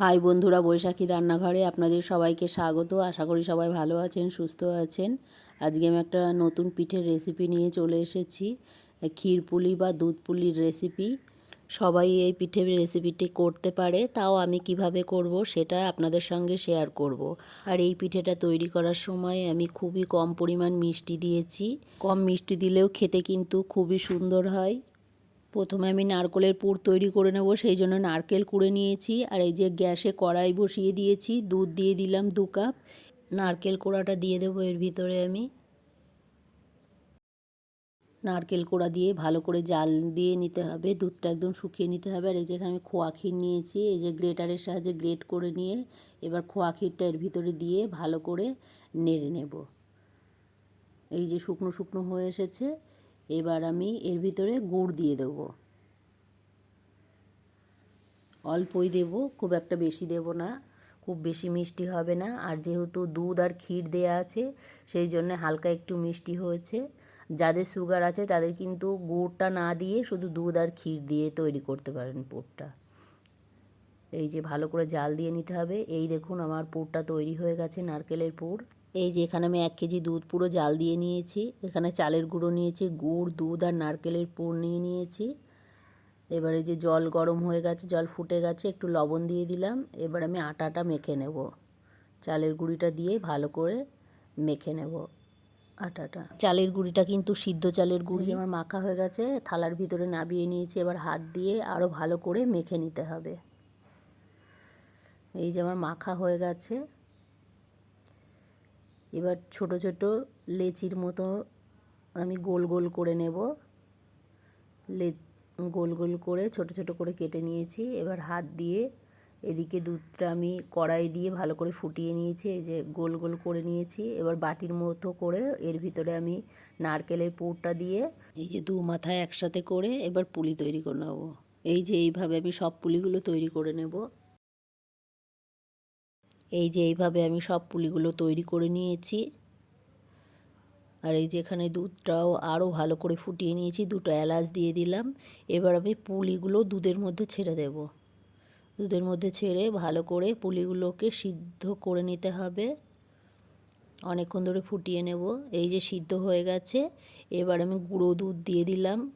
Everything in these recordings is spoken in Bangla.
হাই বন্ধুরা বৈশাখী রান্নাঘরে আপনাদের সবাইকে স্বাগত। আশা করি সবাই ভালো আছেন, সুস্থ আছেন। আজকে আমি একটা নতুন পিঠের রেসিপি নিয়ে চলে এসেছি। ক্ষীরপুলি বা দুধ পুলির রেসিপি সবাই এই পিঠের রেসিপিটি করতে পারে, তাও আমি কীভাবে করব সেটা আপনাদের সঙ্গে শেয়ার করব। আর এই পিঠেটা তৈরি করার সময় আমি খুবই কম পরিমাণ মিষ্টি দিয়েছি। কম মিষ্টি দিলেও খেতে কিন্তু খুবই সুন্দর হয়। প্রথমে আমি নারকেলের পুর তৈরি করে নেব, সেই জন্য নারকেল কুড়ে নিয়েছি। আর এই যে গ্যাসে কড়াই বসিয়ে দিয়েছি, দুধ দিয়ে দিলাম দু কাপ। নারকেল কোড়াটা দিয়ে দেবো এর ভিতরে আমি। নারকেল কোড়া দিয়ে ভালো করে জাল দিয়ে নিতে হবে, দুধটা একদম শুকিয়ে নিতে হবে। আর এই যে আমি খোয়া ক্ষীর নিয়েছি, এই যে গ্রেটারের সাহায্যে গ্রেট করে নিয়ে এবার খোয়া ক্ষীরটা এর ভিতরে দিয়ে ভালো করে নেড়ে নেব। এই যে শুকনো শুকনো হয়ে এসেছে এবার আমি এর ভিতরে গুড় দিয়ে দেব। অল্পই দেব, খুব একটা বেশি দেব না, খুব বেশি মিষ্টি হবে না। আর যেহেতু দুধ আর ক্ষীর দেয়া আছে, সেই জন্য হালকা একটু মিষ্টি হয়েছে। যাদের সুগার আছে, তাদের কিন্তু গুড়টা না দিয়ে শুধু দুধ আর ক্ষীর দিয়ে তৈরি করতে পারেন পুরটা। এই যে ভালো করে জাল দিয়ে নিতে হবে। এই দেখুন, আমার পুরটা তৈরি হয়ে গেছে নারকেলের পুর। এই যে এখানে আমি এক কেজি দুধ পুরো জাল দিয়ে নিয়েছি। এখানে চালের গুঁড়ো নিয়েছি গুড় দুধ আর নারকেলের পুর নিয়ে নিয়েছি। এবারে যে জল গরম হয়ে গেছে জল ফুটে গেছে একটু লবণ দিয়ে দিলাম। এবার আমি আটাটা মেখে নেব। চালের গুঁড়িটা দিয়ে ভালো করে মেখে নেব আটাটা। চালের গুঁড়িটা কিন্তু সিদ্ধ চালের গুঁড়ি। আমার মাখা হয়ে গেছে থালার ভিতরে নাবিয়ে নিয়েছি এবার হাত দিয়ে আরও ভালো করে মেখে নিতে হবে। এই যে আমার মাখা হয়ে গেছে। এবার ছোট ছোট লেচির মতো আমি গোল গোল করে নেব। লে, গোল গোল করে ছোট ছোট করে কেটে নিয়েছি। এবার হাত দিয়ে এদিকে দুধটা আমি কড়াই দিয়ে ভালো করে ফুটিয়ে নিয়েছি। এই যে গোল গোল করে নিয়েছি। এবার বাটির মতো করে এর ভিতরে আমি নারকেলের পুরটা দিয়ে এই যে দু মাথায় একসাথে করে এবার পুলি তৈরি করে নেব। এই যে এইভাবে আমি সব পুলিগুলো তৈরি করে নেব। এই যে এইভাবে আমি সব পুলিগুলো তৈরি করে নিয়েছি। আর এই যে এখানে দুধটাও আরও ভালো করে ফুটিয়ে নিয়েছি, দুটো এলাচ দিয়ে দিলাম। এবার আমি পুলিগুলো দুধের মধ্যে ছেড়ে দেব। দুধের মধ্যে ছেড়ে ভালো করে পুলিগুলোকে সিদ্ধ করে নিতে হবে। অনেকক্ষণ ধরে ফুটিয়ে নেব। এই যে সিদ্ধ হয়ে গেছে, এবার আমি গুঁড়ো দুধ দিয়ে দিলাম।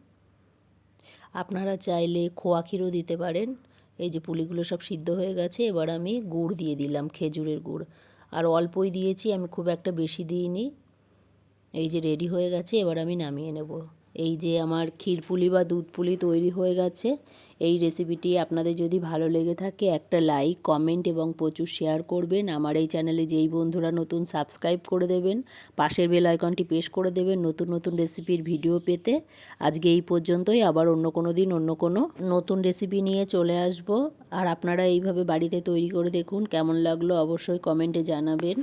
আপনারা চাইলে খোয়া ক্ষীরও দিতে পারেন। এই যে পুলিগুলো সব সিদ্ধ হয়ে গেছে, এবার আমি গুড় দিয়ে দিলাম, খেজুরের গুড়। আর অল্পই দিয়েছি, আমি খুব একটা বেশি দিইনি। এই যে রেডি হয়ে গেছে, এবার আমি নামিয়ে নেব। এই যে আমার ক্ষীরপুলি বা দুধ পুলি তৈরি হয়ে গেছে এই রেসিপিটি আপনাদের যদি ভালো লেগে থাকে, একটা লাইক কমেন্ট এবং প্রচুর শেয়ার করবেন। আমার এই চ্যানেলে যেই বন্ধুরা নতুন সাবস্ক্রাইব করে দেবেন, পাশের বেল আইকনটি পেশ করে দেবেন নতুন নতুন রেসিপির ভিডিও পেতে। আজকে এই পর্যন্তই, আবার অন্য কোনো দিন অন্য কোনো নতুন রেসিপি নিয়ে চলে আসব। আর আপনারা এইভাবে বাড়িতে তৈরি করে দেখুন, কেমন লাগল অবশ্যই কমেন্টে জানাবেন।